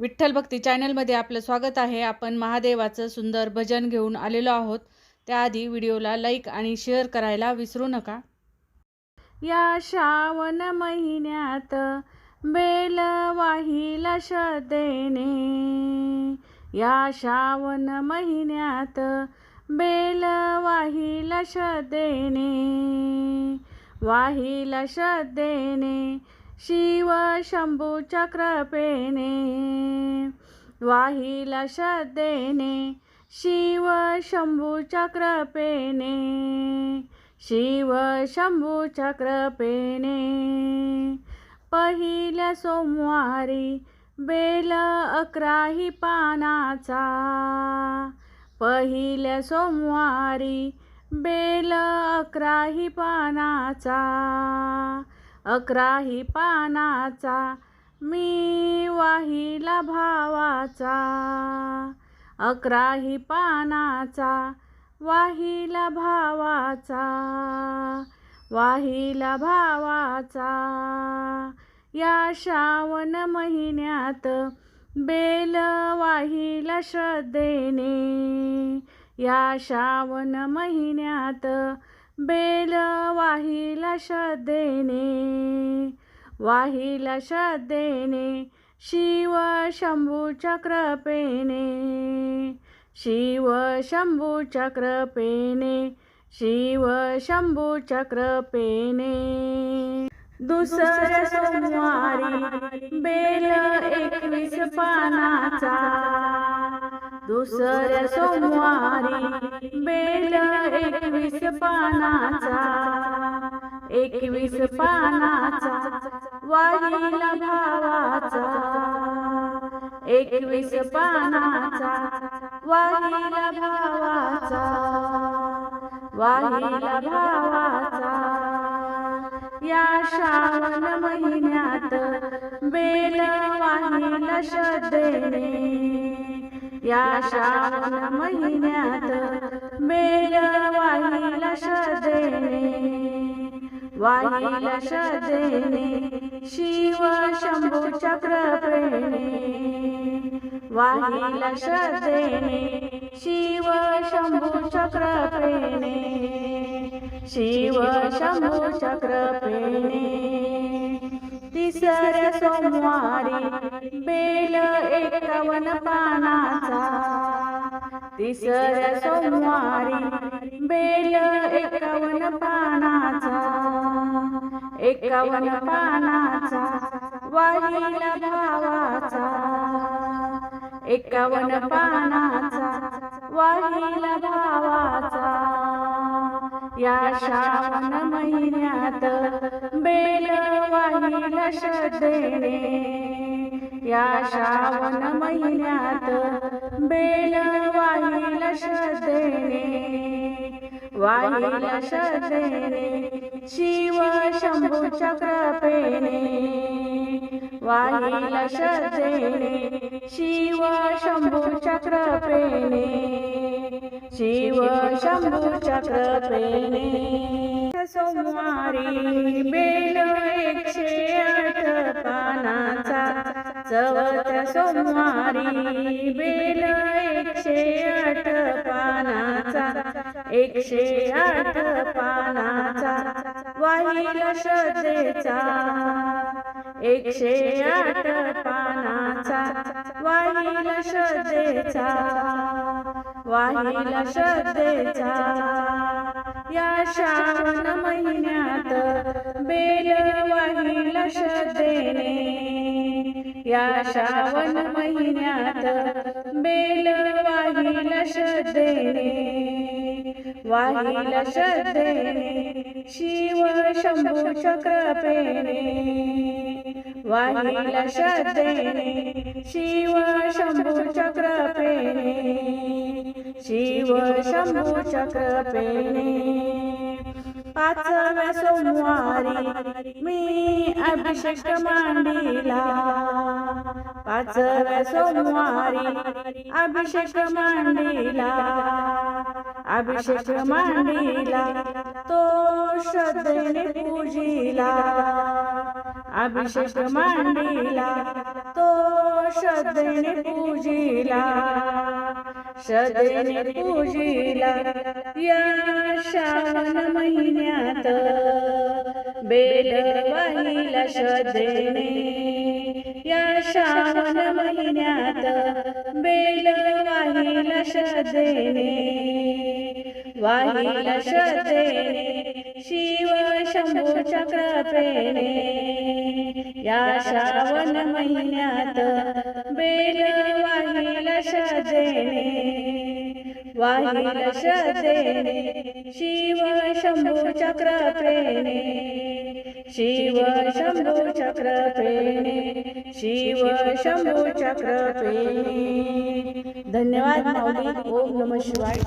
विठ्ठल भक्ती चॅनलमध्ये आपलं स्वागत आहे. आपण महादेवाचं सुंदर भजन घेऊन आलेलो आहोत. त्याआधी व्हिडिओला लाईक आणि शेअर करायला विसरू नका. या श्रावण महिन्यात बेल वाहिला श्रद्धेने या श्रावण महिन्यात बेल वाहिला श्रद्धेने वाहिला श्रद्धेने शिव शंभू कृपेने वाहिला श्रद्धेने शिव शंभू कृपेने शिव शंभू कृपेने पहिल्या सोमवारी बेल अकराही पानाचा पहिल्या सोमवारी बेल अकराही पानाचा अकराही पानाचा मी वाहिला भावाचा. अकराही पानाचा वाहिला भावाचा. वाहिला भावाचा. या श्रावण महिन्यात बेल वाहिला श्रद्धेने. या श्रावण महिन्यात बेल वाहिला श्रद्धेने वाहिला श्रद्धेने शिव शंभूच्या कृपेने शिव शंभूच्या कृपेने शिव शंभूच्या कृपेने दुसऱ्या सोमवारी बेल एकवीस पानाचा दुसऱ्या सोमवारी बेल एकवीस पानाचा एकवीस पानाचा वाहिला भावाचा एकवीस पानाचा वाहिला भावाचा वाहिला भावाचा. या श्रावण महिन्यात बेल वाहिला श्रद्धेने या श्रावण महिन्यात बेल वाहिला श्रद्धेने वाहिला श्रद्धेने शिव शंभूच्या कृपेने वाहिला श्रद्धेने शिव शंभूच्या कृपेने शिव शंभूच्या कृपेने तिसऱ्या सोमवारी बेल एकावन्न पानाचा तिसऱ्या सोमवारी बेल एकावन पानाचा एकावन पानाचा वाहिला भावाचा. एकावन पानाचा वाहिला भावाचा. या श्रावण महिन्यात बेल वाहिला श्रद्धेने. या श्रावण महिन्यात बेल वाहिला श्रद्धेने वाहिला श्रद्धेने शिव शंभू चक्रपेने वाहिला श्रद्धेने शिव शंभू चक्रपेने शिव शंभू चक्रपेने सोमवारी बेल एकशे आठ पानाचा. चवथ सोमवारी बेल एकशे आठ पानाचा. एकशे आठ पानाचा. वाहिल श्रद्धेचा. एकशे आठ पानाचा. वाहिल श्रद्धेचा. वाहिल श्रद्धेचा. या श्रावण महिन्यात बेल वाहिला श्रद्धेने या श्रावण महिन्यात बेल वाहिला श्रद्धेने वाहिला श्रद्धेने शिव शंभू चक्रपेने वाहिला श्रद्धेने शिव शंभू चक्रपेने शिव शंभूच्या कृपेने पाचव्या सोमवारी मी अभिषेक मांडीला पाचव्या सोमवारी अभिषेक मांडीला अभिषेक मांडीला तो श्रद्धेने पूजिला अभिषेक मांडीला तो श्रद्धेने पूजिला. श्रद्धेने पूजिला या श्रावण महिन्यात बेल वाहिला श्रद्धेने या श्रावण महिन्यात बेल वाहिला श्रद्धेने वाहिला श्रद्धेने शिव शंभू चक्रपेने या श्रावण महिन्यात बेल वाहिला श्रद्धेने वाहिला शिव शंभू चक्र कृपेने शिव शंभू चक्र कृपेने शिव शंभू चक्र कृपेने धन्यवाद ओम नम शिवाय.